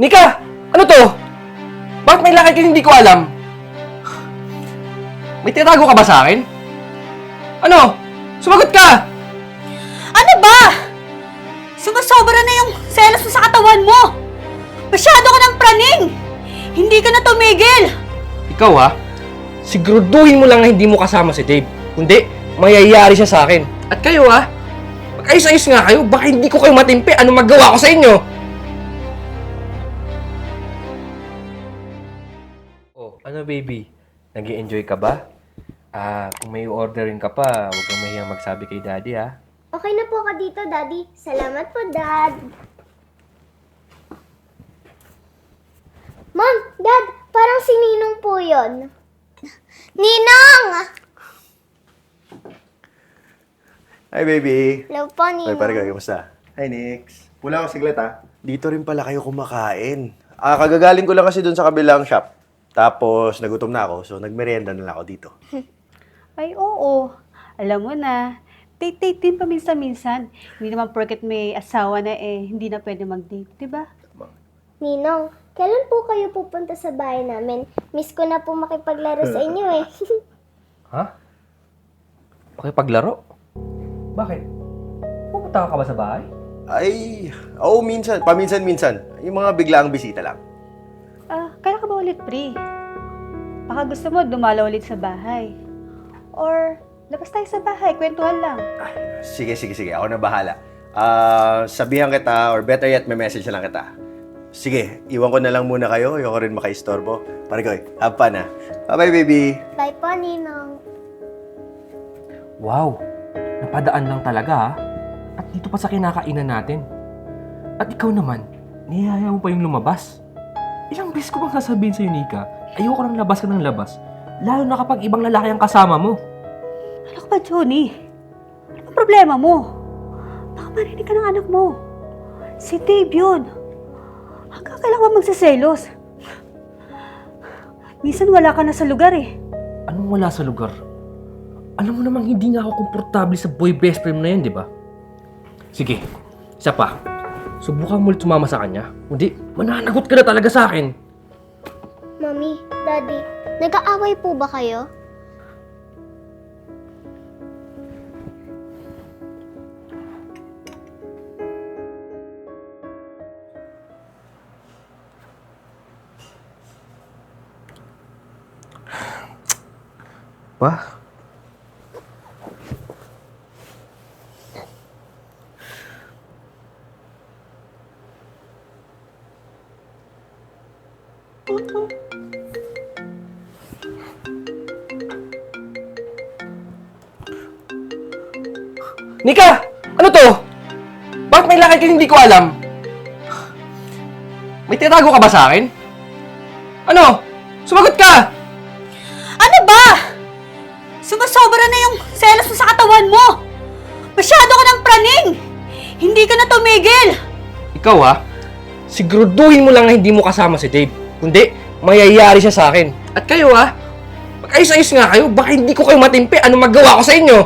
Nika! Ano to? Bakit may lakad ka hindi ko alam? May tinago ka ba sa akin? Ano? Sumagot ka! Ano ba? Sumusobra na yung selos mo sa katawan mo! Masyado ka ng praning! Hindi ka na tumigil! Ikaw ha? Siguraduhin mo lang na hindi mo kasama si Dave. Kundi, mayayari siya sa akin. At kayo ha? Mag-ayos-ayos nga kayo. Baka hindi ko kayo matimpi. Ano magawa ko sa inyo? Ano baby? nag enjoy ka ba? Ah, kung may orderin ka pa, huwag kang mahiyang magsabi kay daddy ha. Okay na po ka dito, Daddy. Salamat po, Dad. Mom, Dad, parang si Ninong po yun. Ninong! Hi, baby. Hello po, Ay, Ninong. pare ka, kamusta? Hi, Nix. Pula ako siglit, ha? Dito rin pala kayo kumakain. Ah, kagagaling ko lang kasi dun sa kabilang shop. Tapos, nagutom na ako, so nagmerienda na lang ako dito. Ay, oo. Alam mo na, date-date din paminsan-minsan. Hindi naman porket may asawa na eh, hindi na pwede mag-date, di ba? Ninong, kailan po kayo pupunta sa bahay namin? Miss ko na po makipaglaro sa inyo eh. Ha? Pakipaglaro? Bakit? Pupunta ka ba sa bahay? Ay, oo, minsan. Paminsan-minsan. Yung mga biglaang bisita lang. Ah, ka ba ulit, Pri? Baka gusto mo dumalaw ulit sa bahay. Or, labas tayo sa bahay, kwentuhan lang. Ay, sige, sige, sige. Ako na bahala. Ah, sabihan kita, or better yet, may message na lang kita. Sige, iwan ko na lang muna kayo. Ayoko rin makaistorbo. Pare ko, have fun, ha? Bye-bye, baby. Bye po, Ninong. Wow! Napadaan lang talaga ha. At dito pa sa kinakainan natin. At ikaw naman, niyaya mo pa yung lumabas. Ilang beses ko bang sasabihin sa'yo, Nika, ayoko nang labas ka ng labas. Lalo na kapag ibang lalaki ang kasama mo. Ano ka ba, Johnny? Ano problema mo? Baka marinig ka ng anak mo. Si Dave yun. Hanggang kailangan magsiselos? Minsan wala ka na sa lugar eh. Anong wala sa lugar? Alam mo namang hindi nga ako komportable sa boy best friend na yun, di ba? Sige, isa pa. Subukan mo ulit sumama sa kanya. Hindi, mananagot ka na talaga sa akin. Mami, Daddy, nag-aaway po ba kayo? Pa? Nika! Ano to? Bakit may lakad ka hindi ko alam? May tinago ka ba sa akin? Ano? Sumagot ka! Ano ba? Sumusobra na yung selos mo sa katawan mo! Masyado ka ng praning! Hindi ka na tumigil! Ikaw ha, siguraduhin mo lang na hindi mo kasama si Dave. Kundi, mayayari siya sa akin. At kayo ha, mag-ayos-ayos nga kayo. Baka hindi ko kayo matimpi. Ano magawa ko sa inyo?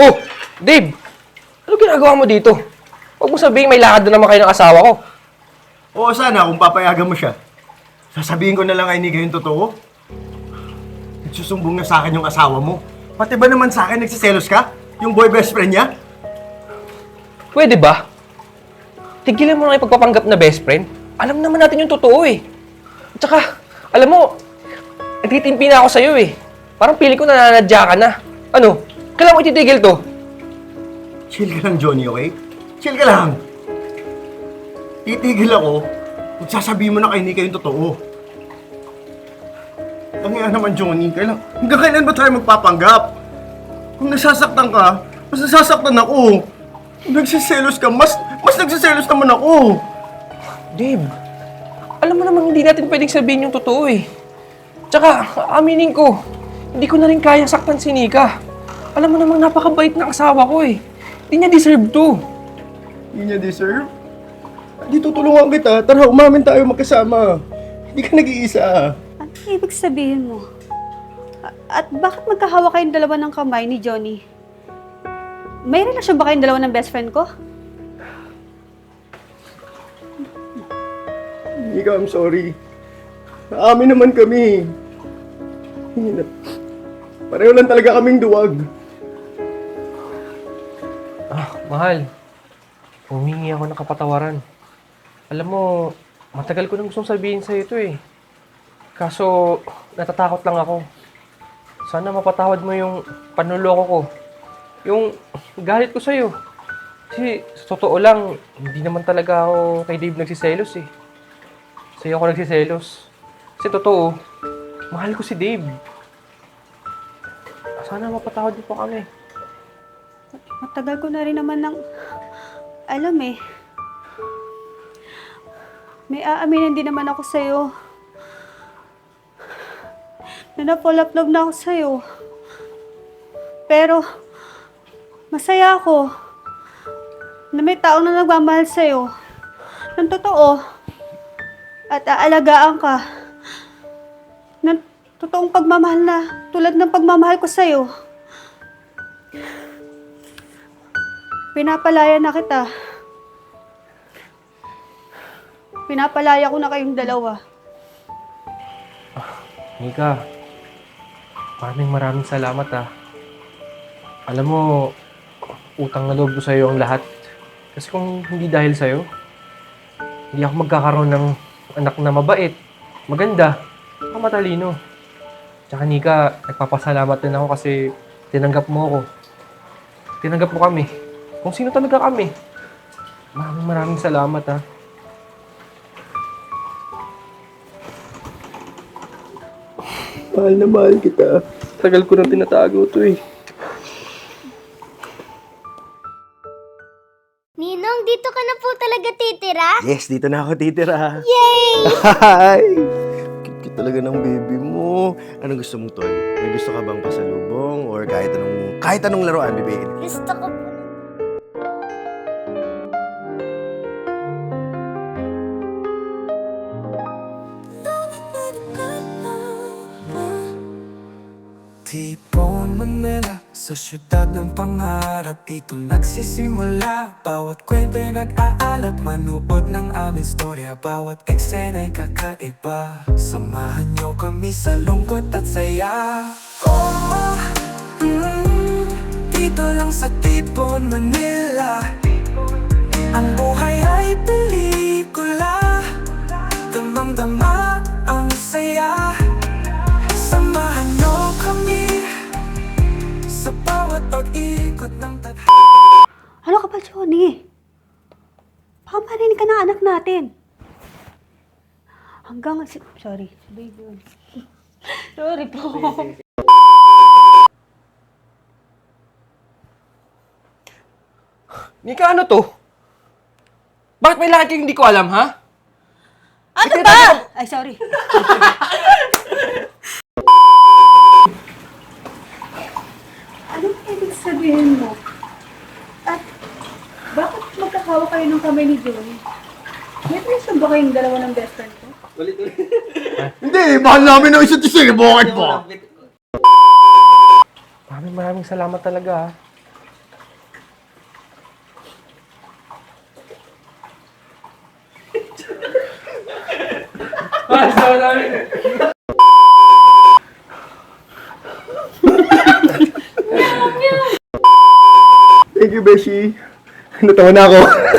Oh, Dave! Ano ginagawa mo dito? Huwag mo sabihin may lakad na naman kayo ng asawa ko. Oo, sana kung papayagan mo siya. Sasabihin ko na lang kay Nika yung totoo. Nagsusumbong na sa akin yung asawa mo. Pati ba naman sa akin nagsiselos ka? Yung boy best friend niya? Pwede ba? Tigilan mo na yung pagpapanggap na best friend. Alam naman natin yung totoo eh. At saka, alam mo, nagtitimpi na ako sa'yo eh. Parang pili ko nananadya ka na. Ano? Kailan mo ititigil to? Chill ka lang, Johnny, okay? Chill ka lang. Titigil ako kung sasabihin mo na kay Nika yung totoo. Ang nga naman, Johnny, kailan, hanggang kailan ba tayo magpapanggap? Kung nasasaktan ka, mas nasasaktan ako. Kung nagsiselos ka, mas, mas nagsiselos naman ako. Dave, alam mo namang hindi natin pwedeng sabihin yung totoo eh. Tsaka, aminin ko, hindi ko na rin kayang saktan si Nika. Alam mo namang napakabait ng asawa ko eh. Hindi niya deserve to. Hindi niya deserve. Di tutulungan kita. Tara, umamin tayo magkasama. Hindi ka nag-iisa. Ano ibig sabihin mo? At bakit magkahawa kayong dalawa ng kamay ni Johnny? May relasyon ba kayong dalawa ng best friend ko? Nika, I'm sorry. Amin naman kami. Pareho lang talaga kaming duwag. Ah, mahal. Humingi ako ng kapatawaran. Alam mo, matagal ko nang gustong sabihin sa'yo ito eh. Kaso, natatakot lang ako. Sana mapatawad mo yung panuloko ko. Yung galit ko sa'yo. Kasi sa totoo lang, hindi naman talaga ako kay Dave nagsiselos eh. Sa'yo ako nagsiselos. Kasi totoo, mahal ko si Dave. Sana mapatawad mo po kami. Matagal ko na rin naman ng... Alam eh. May aaminin din naman ako sa'yo. Na na-fall up love na ako sa'yo. Pero, masaya ako na may taong na nagmamahal sa'yo. Ng totoo. At aalagaan ka. Ng totoong pagmamahal na tulad ng pagmamahal ko sa'yo. Pinapalaya na kita. Pinapalaya ko na kayong dalawa. Mika, maraming maraming salamat ah. Alam mo, utang na loob ko sa'yo ang lahat. Kasi kung hindi dahil sa'yo, hindi ako magkakaroon ng anak na mabait, maganda, at matalino. Tsaka Nika, nagpapasalamat din ako kasi tinanggap mo ako. Tinanggap mo kami. Kung sino talaga kami. Maraming maraming salamat ah. Mahal na mahal kita. Tagal ko na tinatago to eh. Ninong, dito ka na po talaga titira? Yes, dito na ako titira. Yay! Hi! Cute talaga ng baby mo. Anong gusto mong toy? May gusto ka bang pasalubong or kahit anong kahit anong laruan bibigyan? Gusto ko Sa syudad ng pangarap Dito nagsisimula. Bawat kwento'y nag-aalat Manood ng aming storya. Bawat eksena'y kakaiba. Samahan niyo kami sa lungkot at saya. Oh, mm, dito lang sa Tipon Manila. Ang buhay ay pelikula. Damang-dama anak natin. Hanggang... Si, sorry. Baby sorry po. Mika, ano to? Bakit may kayong hindi ko alam, ha? Ano ba? Ay, sorry. Anong ibig sabihin mo? At bakit magkakawa kayo ng kamay ni Johnny? May relasyon ba kayong dalawa ng best friend ko? Hindi, mahal namin ng isa't isa. Bakit ba? Maraming maraming salamat talaga, ha? Ah, namin. Thank you, Beshi. Natawa na ako.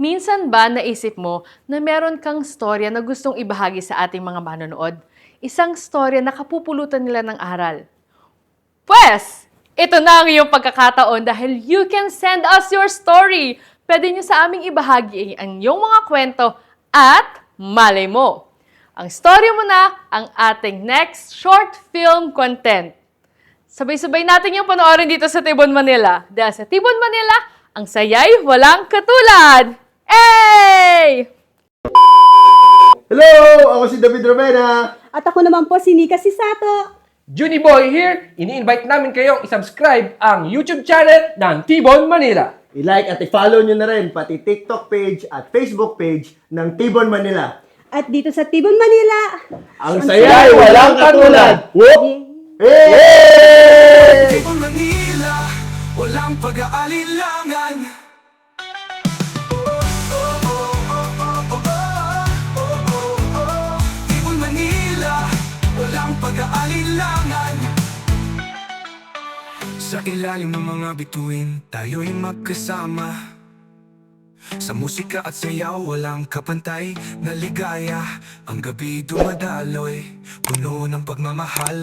Minsan ba naisip mo na meron kang storya na gustong ibahagi sa ating mga manonood? Isang storya na kapupulutan nila ng aral. Pwes, ito na ang iyong pagkakataon dahil you can send us your story. Pwede nyo sa aming ibahagi ang iyong mga kwento at malay mo. Ang story mo na ang ating next short film content. Sabay-sabay natin yung panoorin dito sa Tibon, Manila. Dahil sa Tibon, Manila, ang sayay walang katulad. Hey! Hello! Ako si David Romena. At ako naman po si Nika Sisato. Junie Boy here! Ini-invite namin kayong isubscribe ang YouTube channel ng T-Bone Manila. I-like at i-follow nyo na rin pati TikTok page at Facebook page ng Tibon Manila. At dito sa Tibon, Manila, Ang saya ay walang katulad! Whoop! Tibon Manila, walang pag-aalilangan Sa ilalim ng mga bituin, tayo'y magkasama. Sa musika at sayaw, walang kapantay na ligaya. Ang gabi dumadaloy, puno ng pagmamahal